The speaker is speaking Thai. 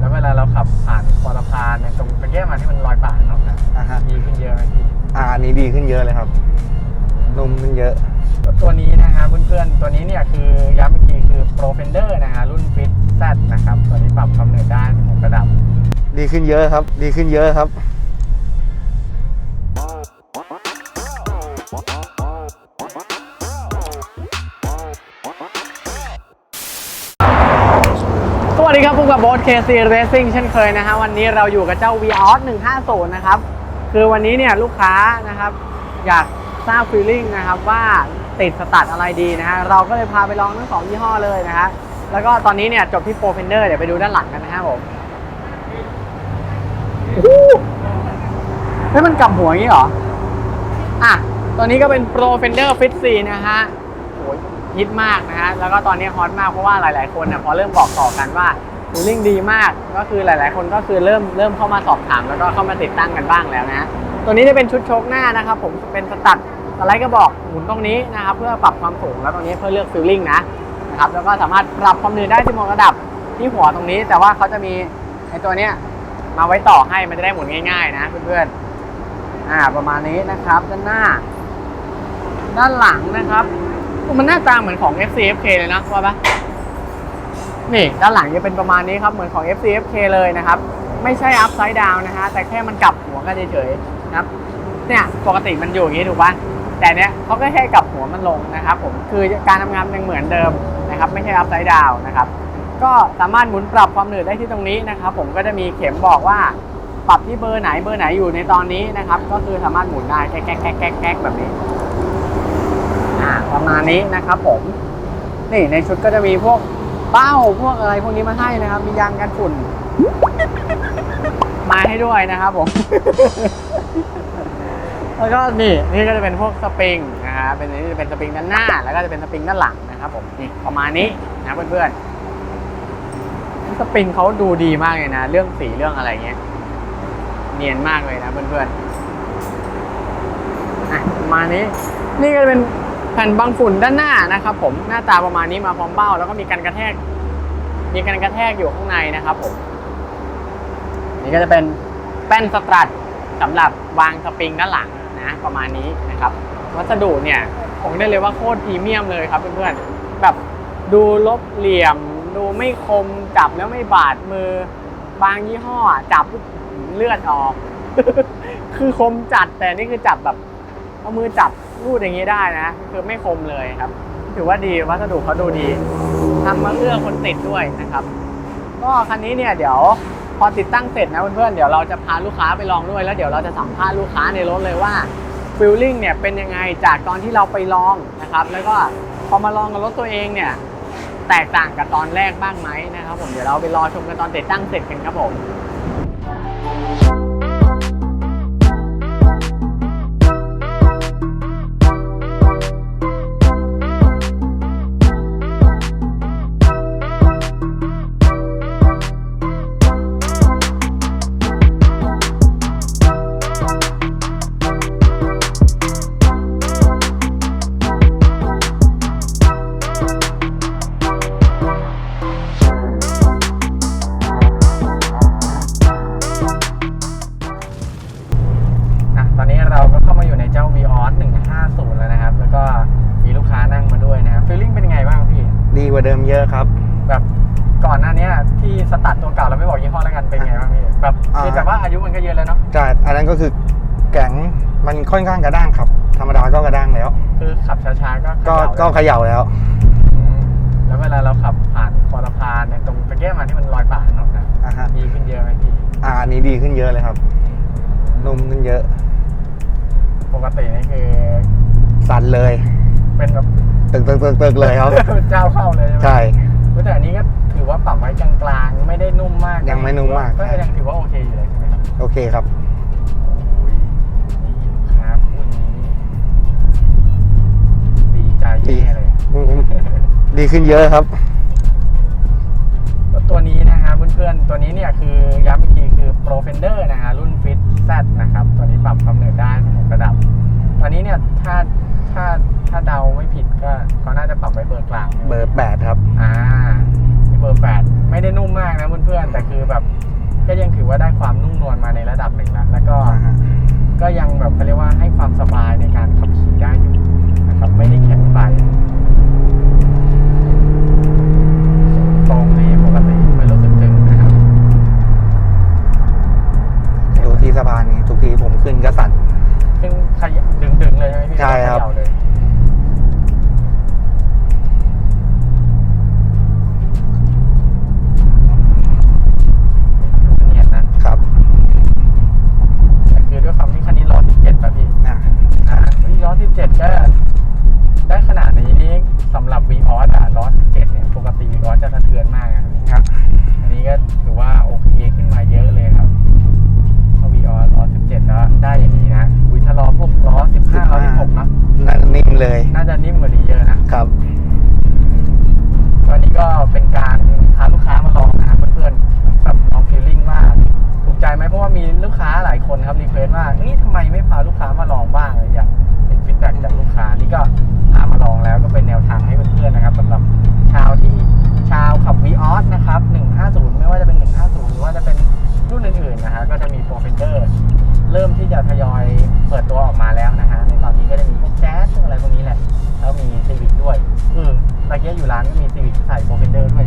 แล้วเวลาเราขับผ่านคอสะพานเนี่ยตรงตะแยกมาที่มันลอยป่าถนนนะอ่าฮะดีขึ้นเยอะไหมพี่อ่าอันนี้ดีขึ้นเยอะเลยครับนุ่มขึ้นเยอะ ตัวนี้นะฮะเพื่อนๆตัวนี้เนี่ยคือย้ำอีกทีคือ Pro Fender นะฮะรุ่น Fit Z นะครับตัวนี้ปรับความเหนื่อยได้หกระดับ ดีขึ้นเยอะครับ ดีขึ้นเยอะครับ วัสดีครับพบกับโบ๊ท KC Racing เช่นเคยนะฮะวันนี้เราอยู่กับเจ้า v i o s 150 นะครับ คือวันนี้เนี่ยลูกค้านะครับอยากทราบ feeling นะครับว่าติดสตัดอะไรดีนะฮะเราก็เลยพาไปลองทั้งสองยี่ห้อเลยนะฮะแล้วก็ตอนนี้เนี่ยจบที่ Pro Fender เดี๋ยวไปดูด้านหลังกันนะฮะผมโอ้โหเฮ้ยมันกลับหัวอย่างนี้เหรอ อะตัวนี้ก็เป็น Pro Fender Fit 4นะฮะโอ้ยฮิตมากนะฮะ แล้วก็ตอนนี้ฮอตมากเพราะว่าหลาย ๆ คนเนี่ยพอเริ่มบอกต่อกันว่า ฟีลลิ่งดีมากก็คือหลาย ๆ คนก็คือเริ่มเริ่มเข้ามาสอบถามแล้วก็เข้ามาติดตั้งกันบ้างแล้วนะตัวนี้จะเป็นชุดโชคหน้านะครับ ผมเป็นสตัดสไลด์กระบอกหมุนตรงนี้นะครับเพื่อปรับความสูงแล้วตรงนี้เพื่อเลือกฟิลลิ่งนะนะครับแล้วก็สามารถปรับความหนืดได้ที่มระดับที่หัวตรงนี้ แต่ว่าเขาจะมีไอตัวเนี้ยมาไว้ต่อให้มันจะได้หมุนง่าย ๆ นะเพื่อนๆอ่าประมาณนี้นะครับด้านหน้า ด้านหลังนะครับมันหน้าตาเหมือนของ FCFK เลยนะว่าปะ นี่ด้านหลังจะเป็นประมาณนี้ครับ เหมือนของ FCFK เลยนะครับ ไม่ใช่ upside down นะฮะ แต่แค่มันกลับหัวกันเฉยๆนะครับ เนี่ยปกติมันอยู่อย่างนี้ถูกปะแต่เนี้ยเขาก็แค่กลับหัวมันลงนะครับผม คือการทำงานยังเหมือนเดิมนะครับ ไม่ใช่ upside down นะครับ ก็สามารถหมุนปรับความหนืดได้ที่ตรงนี้นะครับ ผมก็จะมีเข็มบอกว่าปรับที่เบอร์ไหนเบอร์ไหนอยู่ในตอนนี้นะครับ ก็คือสามารถหมุนได้แก๊กแก๊กแก๊กแก๊กแก๊กแบบนี้อ่าประมาณนี้นะครับผม นี่ในชุดก็จะมีพวก เป้าพวกอะไรพวกนี้มาให้นะครับ มียางกันฝุ่น มาให้ด้วยนะครับผม แล้วก็นี่นี่ก็จะเป็นพวกสปริงนะฮะเป็นนี่จะเป็นสปริงด้านหน้า แล้วก็จะเป็นสปริงด้านหลังนะครับผมนี่ประมาณนี้นะเพื่อนๆสปริงเขาดูดีมากเลยนะ เรื่องสีเรื่องอะไรเงี้ยเนียนมากเลยนะเพื่อนๆอะประมาณนี้ นี่ก็จะเป็น แผ่นบังฝุ่นด้านหน้านะครับผมหน้าตาประมาณนี้มาพร้อมเบ้า แล้วก็มีการกระแทก มีการกระแทกอยู่ข้างในนะครับผมนี่ก็จะเป็นแป้นสตรัทสำหรับวางสปริงด้านหลังนะประมาณนี้นะครับวัสดุเนี่ยผมได้เลยว่าโคตรพรีเมียมเลยครับเพื่อนๆแบบดูลบเหลี่ยม ดูไม่คมจับแล้วไม่บาดมือบางยี่ห้อจับปุ๊บเลือดออก คือคมจัดแต่นี่คือจับแบบเอามือจับ รูดอย่างนี้ได้นะ คือไม่คมเลยครับ ถือว่าดีวัสดุเขาดูดีทำมาเพื่อคนติดด้วยนะครับ ก็คันนี้เนี่ยเดี๋ยวพอติดตั้งเสร็จนะเพื่อนๆเดี๋ยวเราจะพาลูกค้าไปลองด้วยแล้วเดี๋ยวเราจะสัมภาษณ์ลูกค้าในรถเลยว่าฟิลลิ่งเนี่ยเป็นยังไงจากตอนที่เราไปลองนะครับ แล้วก็พอมาลองกับรถตัวเองเนี่ยแตกต่างกับตอนแรกบ้างไหมนะครับผมเดี๋ยวเราไปรอชมกันตอนติดตั้งเสร็จกันครับผม เข้ามาอยู่ในเจ้า v ีออส150 แล้วนะครับ แล้วก็มีลูกค้านั่งมาด้วยนะครับฟีลลิ่งเป็นยังไงบ้างพี่ ดีกว่าเดิมเยอะครับ แบบก่อนหน้าเนี้ยที่สตัดตัวเก่าเราไม่บอกยี่ห้อแล้วกันเป็นไงบ้างพี่แบบอ่าคือแต่ว่าอายุมันก็เยอะแล้วเนาะใช่อันนั้นก็คือแข็งมันค่อนข้างกระด้างครับ ธรรมดาก็กระด้างแล้ว คือขับช้าๆก็ก็ก็เขย่าเขย่าแล้วอืมแล้วเวลาเราขับผ่านคอสะพานเนี่ยตรงตะแยกมาที่มันลอยป่าถนนนะอ่าฮะดีขึ้นเยอะไหมพี่อ่าอันนี้ดีขึ้นเยอะเลยครับนุ่มขึ้นเยอะ ปกตินี่คือสั่นเลย เป็นแบบตึกตึกตึกตึกเลยครับ เจ้าเข้าเลยใช่ไหมใช่แต่อันนี้ก็ถือว่าปรับไว้กลางๆ ไม่ได้นุ่มมาก ยังไม่นุ่มมากก็ยังถือว่าโอเคอยู่เลยใช่ไหมครับโอเคครับโอ้ยนี่ลูกค้าพูดนี้ดีใจแย่เลยดีขึ้นเยอะครับ พื่อนๆ ตัวนี้เนี่ยคือย้ำอีกทีคือ Pro Fender นะฮะรุ่น Fit Z นะครับ ตัวนี้ปรับความเหนื่อยได้หกระดับ ตอนนี้เนี่ยถ้าถ้าถ้าเดาไม่ผิดก็เขาน่าจะปรับไว้เบอร์กลาง เบอร์แปดครับ อ่า เลย น่าจะนิ่มกว่านี้เยอะนะครับวันนี้ก็เป็นการพาลูกค้ามาลองนะครับเพื่อนๆแบบลองฟีลลิ่งว่าถูกใจไหมเพราะว่ามีลูกค้าหลายคนครับรีเควสว่านี่ทำไมไม่พาลูกค้ามาลองบ้างอะไรอย่างเป็นฟีดแบ็กจากลูกค้านี่ก็พามาลองแล้วก็เป็นแนวทางให้เพื่อนๆนะครับสำหรับชาวที่ชาวขับ v ีออสนะครับ150 ไม่ว่าจะเป็น 150 หรือว่าจะเป็นรุ่นอื่นๆนะฮะก็จะมีโปรเฟนเดอร์เริ่มที่จะทยอยเปิดตัวออกมาแล้ว กียอยู่ร้านก็มีซีวิกใส่โปรเฟนเดอร์ด้วย